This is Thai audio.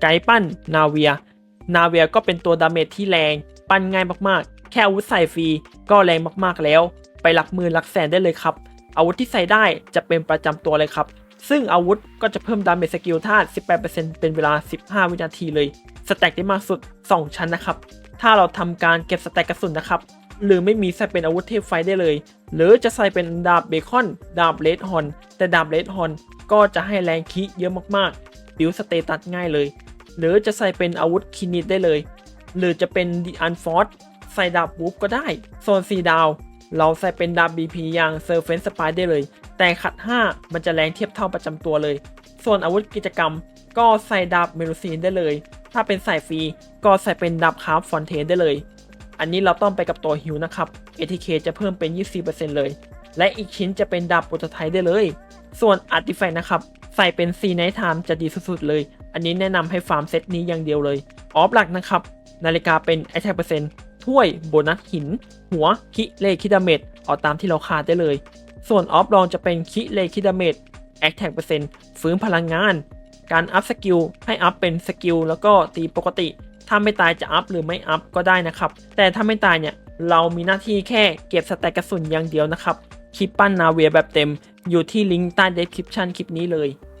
ไกด์ปั้นนาเวีย นาเวียก็เป็นตัวดาเมจที่แรง ปั้นง่ายมากๆ แค่อาวุธใส่ฟรีก็แรงมากๆแล้ว ไปหลักหมื่นหลักแสนได้เลยครับ อาวุธที่ใส่ได้จะเป็นประจำตัวเลยครับ ซึ่งอาวุธก็จะเพิ่มดาเมจสกิลธาตุ 18%เป็นเวลา 15 วินาทีเลย สแต็กได้มากสุด 2 ชั้นนะครับ ถ้าเราทำการเก็บสแต็กกระสุนนะครับ หรือไม่มีใส่เป็นอาวุธเทพไฟได้เลย หรือจะใส่เป็นดาบเบคอน ดาบเลดฮอน แต่ดาบเลดฮอนก็จะให้แรงคิเยอะมากๆ บิวสเตตัสง่ายเลย หรือจะใส่เป็นอาวุธคินิตได้เลย หรือจะเป็นดีอันฟอร์ใส่ดาบวูฟก็ได้ โซนซีดาว เราใส่เป็นดาบ BP อย่างเซอร์เฟนสปายได้เลย แต่ขัด 5 มันจะแรงเทียบเท่าประจำตัวเลย ส่วนอาวุธกิจกรรม ก็ใส่ดาบเมลูซีนได้เลย ถ้าเป็นสายฟรีก็ใส่เป็นดาบคาร์ฟฟอนเทนได้เลย อันนี้เราต้องไปกับตัวฮิวนะครับ ATK จะเพิ่มเป็น 24%เลย และอีกชิ้นจะเป็นดาบโปรตไทได้เลย ส่วนอาร์ติแฟกนะครับ ใส่เป็นซีไนท์ไทม์จะดีสุดๆเลย อันนี้แนะนำให้ฟาร์มเซตนี้อย่างเดียวเลย ออฟหลักนะครับ นาฬิกาเป็น Attack เปอร์เซ็นต์ถ้วยโบนัสหิน หัว คิเลคิดาเมจเอาตามที่เราคาดได้เลย ส่วนออฟรองจะเป็นคิเลคิดาเมจ Attack เปอร์เซ็นต์ฟื้นพลังงาน การอัพสกิลให้อัพเป็นสกิลแล้วก็ตีปกติ ถ้าไม่ตายจะอัพหรือไม่อัพก็ได้นะครับ แต่ถ้าไม่ตายเนี่ยเรามีหน้าที่แค่เก็บสแต็กกระสุนอย่างเดียวนะครับคลิปปั้นนาเวียแบบเต็มอยู่ที่ลิงก์ใต้ description คลิปนี้เลย